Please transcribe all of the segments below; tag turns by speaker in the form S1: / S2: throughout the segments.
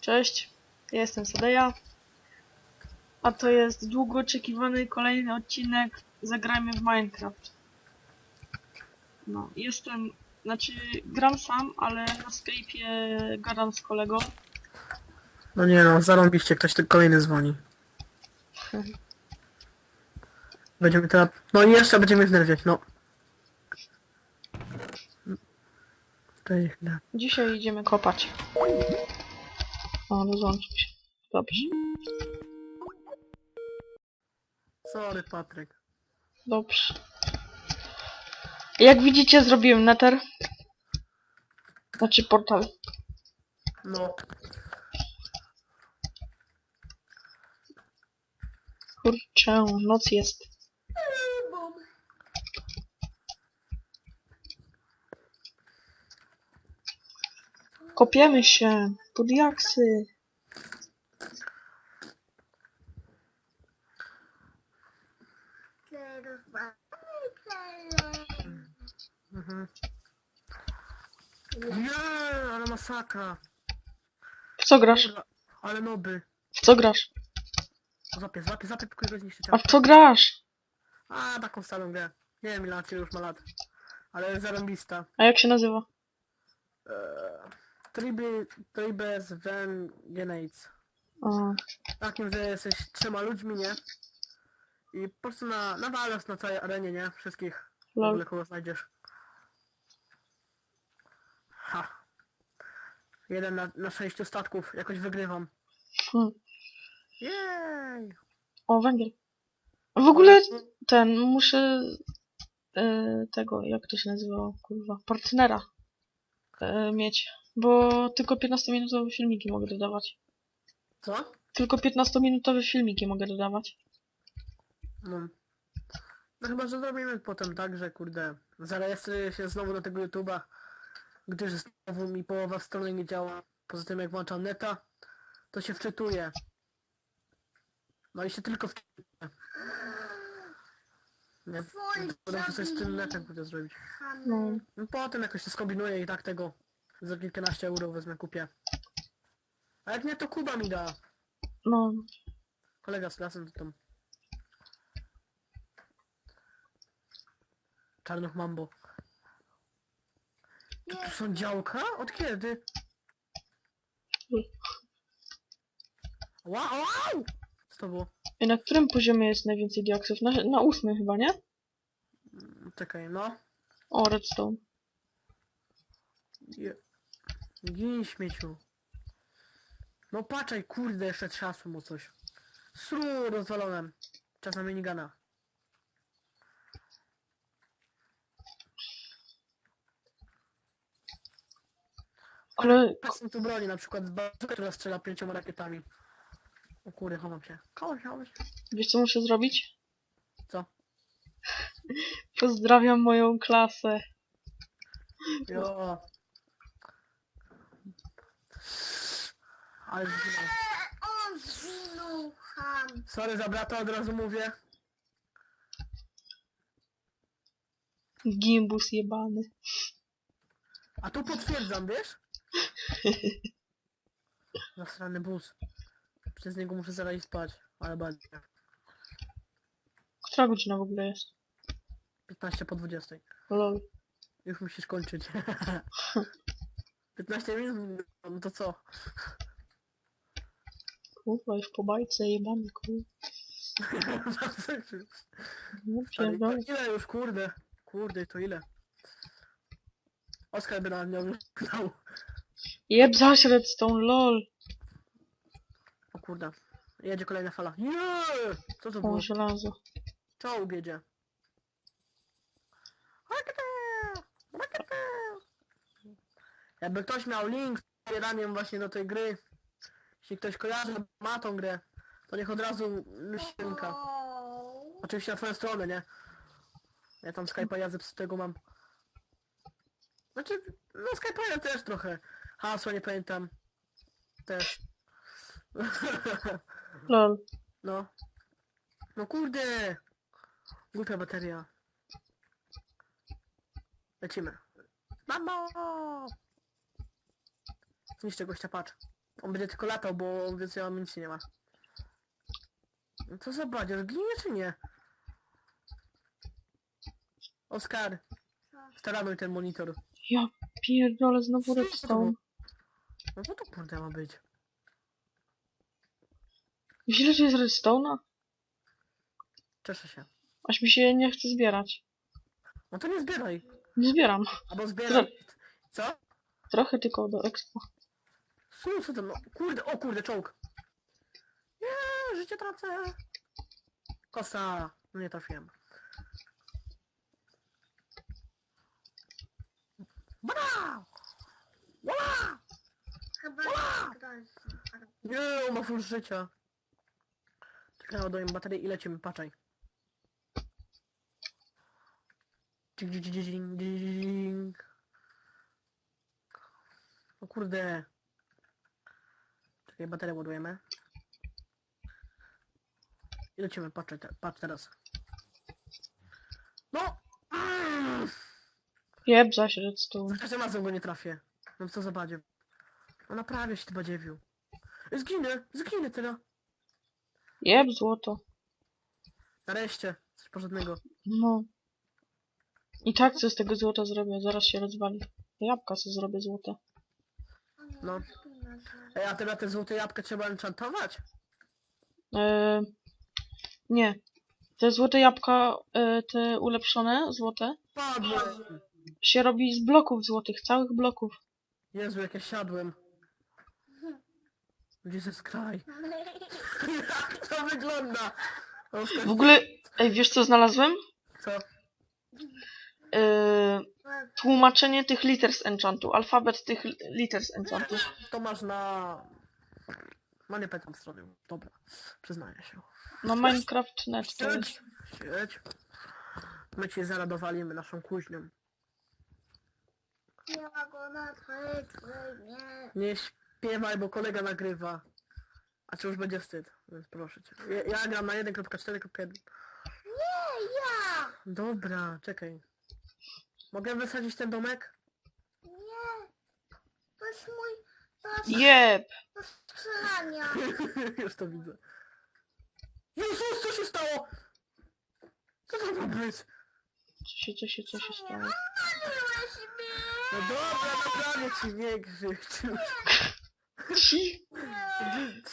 S1: Cześć, ja jestem Sadeja. A to jest długo oczekiwany kolejny odcinek Zagrajmy w Minecraft. No, jestem, znaczy gram sam, ale na Skype'ie gadam z kolegą.
S2: No nie no, zarąbiście, ktoś tu kolejny dzwoni. Będziemy teraz... No i jeszcze będziemy wnerwiać, no. Jest źle.
S1: Dzisiaj idziemy kopać. O, rozłączył się. Dobrze,
S2: Sorry, Patryk.
S1: dobrze. Jak widzicie, zrobiłem neter. Znaczy portal.
S2: No,
S1: Kurczę, noc jest. Kopiemy się pod jaksy.
S2: mhm. Nie, ale masakra.
S1: W co grasz?
S2: Ale noby.
S1: W co grasz?
S2: Złapię, złapię, złapię, tylko go zniszczyć.
S1: A w co grasz?
S2: A, taką starą grę. Nie wiem ile już ma lat. Ale zarąbista.
S1: A jak się nazywa?
S2: Eee, Triby, Tribes Vengenates.
S1: A,
S2: Takim, że jesteś trzema ludźmi, nie? I po prostu na, nawalasz na całej arenie, nie? Wszystkich. W
S1: lol.
S2: ogóle kogo znajdziesz. Ha. Jeden na, na sześciu statków. Jakoś wygrywam.
S1: Hmm.
S2: Jej!
S1: O, węgiel. W ogóle ten, muszę e, tego, jak to się nazywa, kurwa, partnera e, mieć. Bo tylko 15-minutowe filmiki mogę dodawać.
S2: Co?
S1: Tylko 15-minutowe filmiki mogę dodawać.
S2: No. No chyba, że zrobimy potem tak, że kurde, zarejestruję się znowu do tego YouTube'a, gdyż znowu mi połowa strony nie działa. Poza tym jak włączam neta, to się wczytuje. No i się tylko wczytuje. Nie, to muszę coś z tym netem kurde zrobić.
S1: No,
S2: No potem jakoś to skombinuję i tak tego za kilkanaście euro wezmę kupię. A jak nie, to Kuba mi da.
S1: no,
S2: Kolega z klasem to tam. Czarnych mambo. To tu są działka? Od kiedy? Wow! wow! Co to było?
S1: I na którym poziomie jest najwięcej diaksów? Na, na ósmym chyba, nie?
S2: Mm, Czekaj, no.
S1: O, redstone.
S2: Je... Gin śmieciu. No patrzaj, kurde, jeszcze trzasło mu coś. Sru, rozwalonem. Czas na minigana.
S1: Ale
S2: Pasem tu broni, na przykład z bazuki, która strzela pięcioma rakietami. O kurde, chowam się. Chowam się, chowam się.
S1: wiesz co muszę zrobić?
S2: Co?
S1: Pozdrawiam moją klasę.
S2: Jo. Ale zginął.
S3: On zginął ham.
S2: Sorry za brata, od razu mówię.
S1: Gimbus jebany.
S2: A tu potwierdzam, wiesz? Zasrany bus. Przez niego muszę zaraz iść spać. Ale bardziej.
S1: Która godzina w ogóle jest?
S2: 15 po 20.
S1: Lol.
S2: Już musisz kończyć. 15 minut, no to co?
S1: Kurwa, już po bajce jebany, kurwa. No pierdolę.
S2: ile już, kurde? Kurde, to ile? Oskar by nam miał dał.
S1: Jeb zaś redstone, lol.
S2: O kurde. Jedzie kolejna fala. Nie! Co to było?
S1: O, żelazo.
S2: Czołg jedzie. Jakby ktoś miał link z pobieraniem właśnie do tej gry, jeśli ktoś kojarzy, ma tą grę, to niech od razu ścinka. Oczywiście na twoją stronę, nie? Ja tam Skype'a ja zepsutego mam. Znaczy, no Skype'a ja też trochę. Hasła nie pamiętam. Też.
S1: Lol.
S2: No. No kurde! Głupia bateria. Lecimy. Mamo! Zniszczę gościa, patrz. On będzie tylko latał, bo więcej amunicji nie ma. No Co za badzier, ginie czy nie? Oskar, staranuj ten monitor.
S1: Ja pierdolę znowu redstone.
S2: No co to kurde ma być?
S1: Ile tu jest redstone'a?
S2: Cieszę się.
S1: Aż mi się nie chce zbierać.
S2: No to nie zbieraj.
S1: Nie zbieram.
S2: Albo zbieraj. Co?
S1: Trochę tylko do expo.
S2: Co, co tam? No, kurde, o kurde, czołg. Nie, życie tracę. Kosa. No nie trafiłem. Bra! Ła!
S3: Chyba.
S2: Nie, on ma full życia. Czekaj, ładujemy baterię i lecimy, patrzaj. Dzik, dzik, dzik, dzik, dzik. O kurde. Czekaj, baterię ładujemy. I lecimy, patrz, patrz teraz. No! Mm!
S1: Jeb zaś redstone.
S2: Za każdym razem go nie trafię. No co za badziew. No naprawię się, ty badziewiu. Zginę, zginę teraz.
S1: Jeb złoto.
S2: Nareszcie, coś porządnego.
S1: No. I tak co z tego złota zrobię? Zaraz się rozwali. Jabłka sobie zrobię złote.
S2: No. Ej, a teraz te złote jabłka trzeba enchantować?
S1: Eee, nie. Te złote jabłka, e, te ulepszone, złote,
S2: Padłem!
S1: się robi z bloków złotych, całych bloków.
S2: Jezu, jak ja siadłem. Jesus Christ. Jak to wygląda?
S1: W ogóle, ej, wiesz co znalazłem?
S2: Co?
S1: Eee, tłumaczenie tych liter z enchantu, alfabet tych li- liter z enchantu.
S2: To masz na... No nie pamiętam strony. Dobra, przyznaję się.
S1: No Minecraft.net to jest.
S2: Siedź, siedź. My cię zaradowalimy naszą kuźnią.
S3: Ja go na twoje nie.
S2: Nie śpiewaj, bo kolega nagrywa. A czy już będzie wstyd, więc proszę cię. Ja, ja gram na 1.4.1.
S3: Nie, ja!
S2: Dobra, czekaj. Mogę wysadzić ten domek?
S3: Nie! To jest mój...
S1: Jeb!
S3: do strzelania.
S2: Już to widzę. Jezus, co się stało? Co to ma być?
S1: Co się, co się, co się stało?
S3: Mnie!
S2: No dobra, naprawdę ci nie krzycz.
S1: Ci-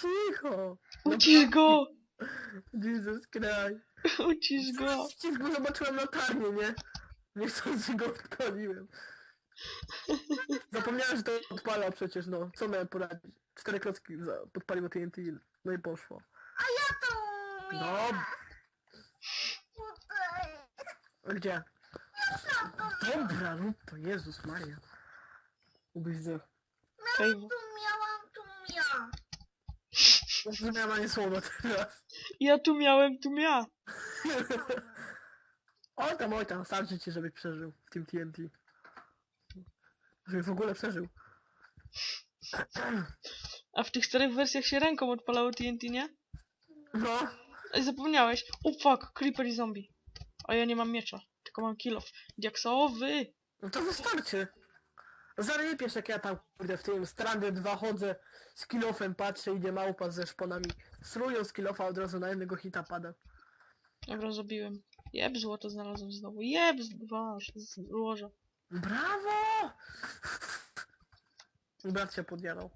S2: Cicho.
S1: Ucisz go!
S2: Jesus Christ.
S1: Ucisz go!
S2: Ścisk go zobaczyłem latarnię, nie? Niechcący go odpaliłem. Zapomniałem, że to odpala przecież, no. Co miałem poradzić? Cztery klocki za- podpaliło TNT, no i poszło.
S3: A ja to!
S2: No,
S3: Tutaj.
S2: a gdzie?
S3: Sam to
S2: Dobra, rób to, Jezus Maria. Ubyś zdech.
S1: Ej,
S3: tu miałam, tu miałam.
S2: Zrozumiałem ani słowa teraz.
S1: ja tu miałem, tu mia.
S2: Oj tam, oj tam, starczy ci, żebyś przeżył w tym TNT. Żeby w ogóle przeżył.
S1: A w tych starych wersjach się ręką odpalało TNT, nie?
S2: No,
S1: Ej, zapomniałeś. O fuck, creeper i zombie. A ja nie mam miecza, tylko mam kill off. Diaksowy!
S2: no to wystarczy. Zarypiesz jak ja tam, kurde, w tym Strandy 2 chodzę z kilofem, patrzę, idzie małpa ze szponami. Srują z kilofa od razu na jednego hita pada.
S1: Dobra, zabiłem. Jeb, złoto znalazłem znowu. Jeb, dwa, z łoża.
S2: Brawo! Brat się podjarał.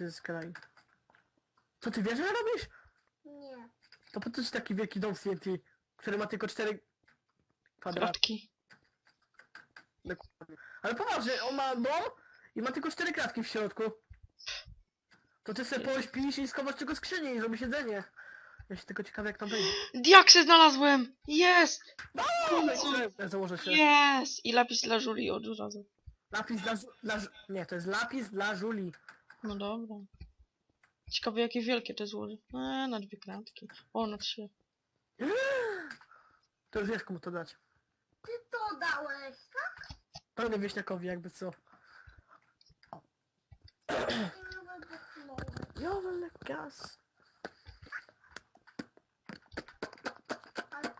S2: Jesus Christ. Co ty wiesz, że robisz?
S3: Nie.
S2: To po co ci taki wielki dom z TNT, który ma tylko 4 kwadraty?
S1: Kratki.
S2: Dokładnie. Ale poważnie, on ma dom i ma tylko 4 kratki w środku. To ty sobie pośpisz i schowasz tylko skrzynię i zrobisz jedzenie. Ja się tylko ciekawe jak tam będzie.
S1: Diaksy znalazłem! Jest!
S2: Ja założę się.
S1: Jest! I lapis dla Julii od razu.
S2: Lapis dla, żu- dla... żu- Nie, to jest lapis dla Julii.
S1: No dobra. Ciekawe jakie wielkie to złoże. Eee, na dwie kratki. O, na trzy.
S2: To już wiesz komu to dać.
S3: Ty to dałeś, tak?
S2: Pełny wieśniakowi jakby co. Wolę gaz.
S3: Ale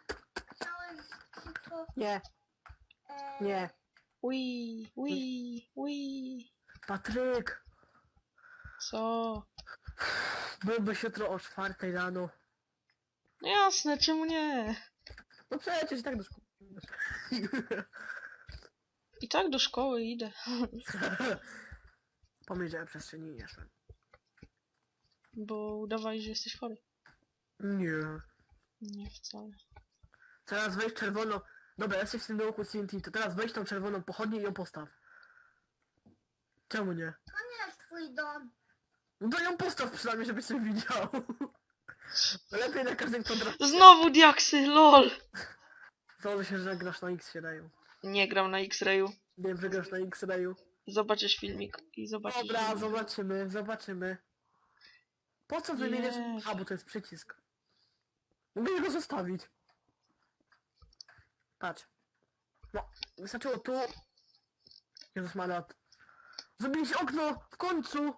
S3: chciałeś ci to...
S2: Nie, nie.
S1: Ui, ui, ui.
S2: Patryk!
S1: Co?
S2: Byłbyś jutro o czwartej rano.
S1: No jasne, czemu nie?
S2: No przecież i tak do szkoły.
S1: I tak do szkoły idę.
S2: Pomyśl, że ja przestrzeni nie szłem.
S1: Bo udawaj, że jesteś chory.
S2: Nie.
S1: Nie wcale.
S2: Teraz weź czerwoną. Dobra, jesteś w tym dołku TNT, to teraz weź tą czerwoną pochodnię i ją postaw. Czemu nie?
S3: To nie jest twój dom.
S2: No to ją postaw przynajmniej, żebyś coś widział. Lepiej na każdym kwadracie.
S1: Znowu diaksy, lol!
S2: Założę się, że grasz na X rayu.
S1: Nie gram na X-Rayu.
S2: Nie wiem, że grasz na X rayu.
S1: Zobaczysz filmik i zobaczysz.
S2: Dobra,
S1: filmik.
S2: zobaczymy, zobaczymy. Po co wymieniać?
S1: Nie.
S2: A, bo to jest przycisk. Mogę go zostawić. Patrz. No, wystarczyło tu. Jezus Maria. Zrobiliście okno! W końcu!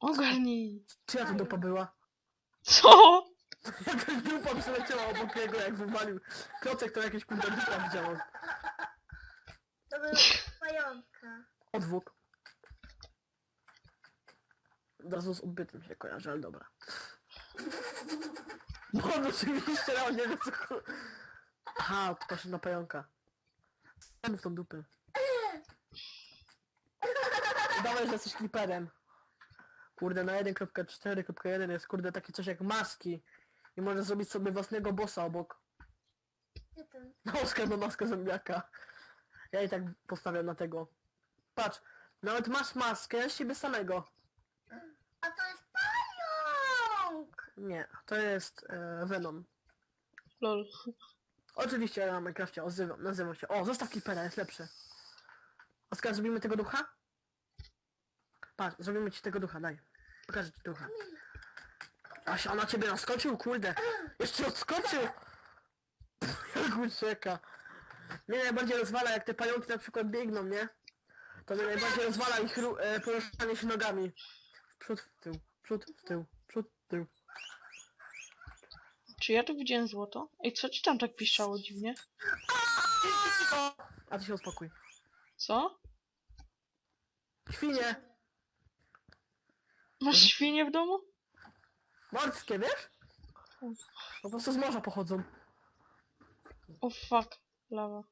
S1: Ogarnij.
S2: Czyja to dupa była?
S1: Co?
S2: Jakaś dupa przeleciała obok niego, jak wywalił. Klocek to jakieś kurde dupa widziała.
S3: To była pająka.
S2: Odwóg. Od razu z odbytem się kojarzy, ale dobra. Bo on oczywiście no, nie wiem co... Aha, to na pająka. Mów tą dupę. Dawaj, że jesteś kliperem. Kurde, na 1.4.1 jest kurde takie coś jak maski. I możesz zrobić sobie własnego bossa obok.
S3: Gdzie ten?
S2: Na Oskar ma maskę zombiaka. Ja i tak postawiam na tego. Patrz, nawet masz maskę z siebie samego.
S3: A to jest pająk!
S2: Nie, to jest e, Venom.
S1: Lol.
S2: Oczywiście ja na Minecrafcie odzywam, nazywam się. O, zostaw Clippera, jest lepszy. Oskar, zrobimy tego ducha? Patrz, zrobimy ci tego ducha, daj. Pokażę ci ducha. A się ona ciebie naskoczył, kurde. Jeszcze odskoczył! Jak ucieka. Mnie najbardziej rozwala, jak te pająki na przykład biegną, nie? To mnie najbardziej rozwala ich ru- e, poruszanie się nogami. Przód, w tył, przód, w tył, przód, w tył.
S1: Czy ja tu widziałem złoto? Ej, co ci tam tak piszczało dziwnie?
S2: A ty się uspokój.
S1: Co?
S2: Świnie!
S1: Masz świnie w domu?
S2: Morskie, wiesz? Po prostu z morza pochodzą.
S1: O fuck. Lawa.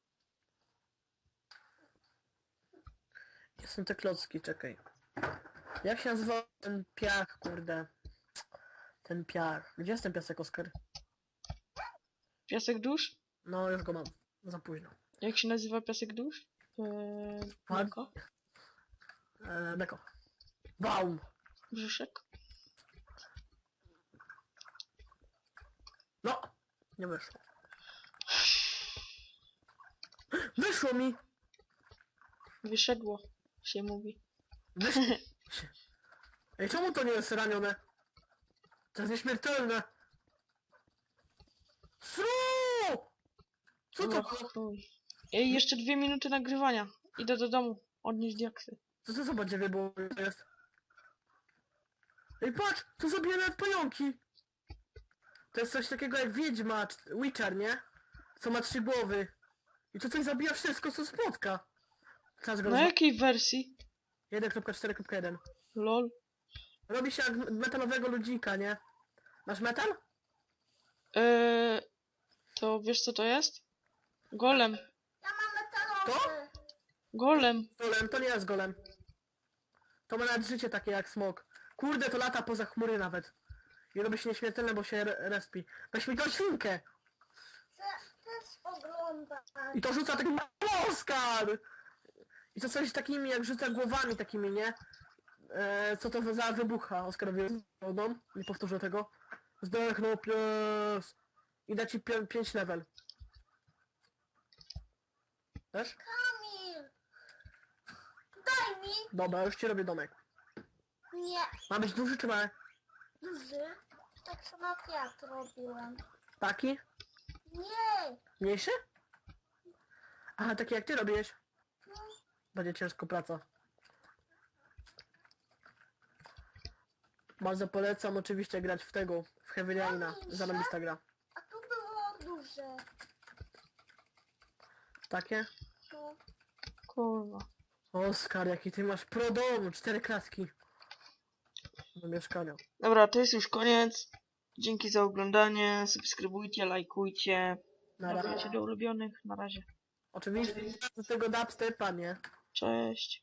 S2: Są te klocki, czekaj. Jak się nazywa ten piach, kurde? Ten piach. Gdzie jest ten piasek, Oskar?
S1: Piasek dusz?
S2: No, już go mam. Za późno.
S1: Jak się nazywa piasek dusz? Eee, mleko?
S2: Eee, Beko. Baum!
S1: Brzuszek?
S2: No! Nie wyszło. Wyszło mi!
S1: Wyszedło, się mówi.
S2: Wyszło. Ej, czemu to nie jest ranione? To jest nieśmiertelne! Sru! Co to
S1: No
S2: było?
S1: Ej, jeszcze dwie minuty nagrywania. Idę do domu. Odnieść diaksy.
S2: Co to za badziewie było jest? Ej patrz! Tu zabija nawet pająki! To jest coś takiego jak wiedźma, czy- Witcher, nie? Co ma trzy głowy. I to coś zabija wszystko, co spotka. Czas go
S1: Na jakiej wersji?
S2: 1.4.1
S1: Lol.
S2: Robi się jak metalowego ludzika, nie? Masz metal?
S1: Eee, to wiesz co to jest? Golem.
S3: Ja mam metalowy.
S1: Golem.
S2: Golem, to nie jest golem. To ma nawet życie takie jak smok. Kurde, to lata poza chmury nawet. I robi się nieśmiertelne, bo się re- respi. Weź mi tą świnkę!
S3: Chcę też oglądać.
S2: I to rzuca takim Oskar! I to coś takimi jak rzuca głowami takimi, nie? E, co to za wybucha Oskarowi wodą? Nie powtórzę tego. Zdechnął pies! I da ci 5 level. Wiesz?
S3: Kamil! Daj mi!
S2: Dobra, już ci robię domek.
S3: Nie.
S2: Ma być duży czy mały?
S3: Duży. Tak samo jak ja to robiłem.
S2: Taki?
S3: Nie!
S2: Mniejszy? Aha, taki jak ty robiłeś. Będzie ciężko praca. Bardzo polecam oczywiście grać w tego, w Heavy Raina, zarobista gra.
S3: a tu było duże.
S2: Takie?
S3: No.
S1: Kurwa.
S2: Oskar, jaki ty masz pro dom, cztery klatki. Do mieszkania.
S1: Dobra, to jest już koniec. Dzięki za oglądanie. Subskrybujcie, lajkujcie.
S2: Na razie.
S1: Do ulubionych. Na razie.
S2: Oczywiście z tego dubstepa, nie?
S1: Cześć.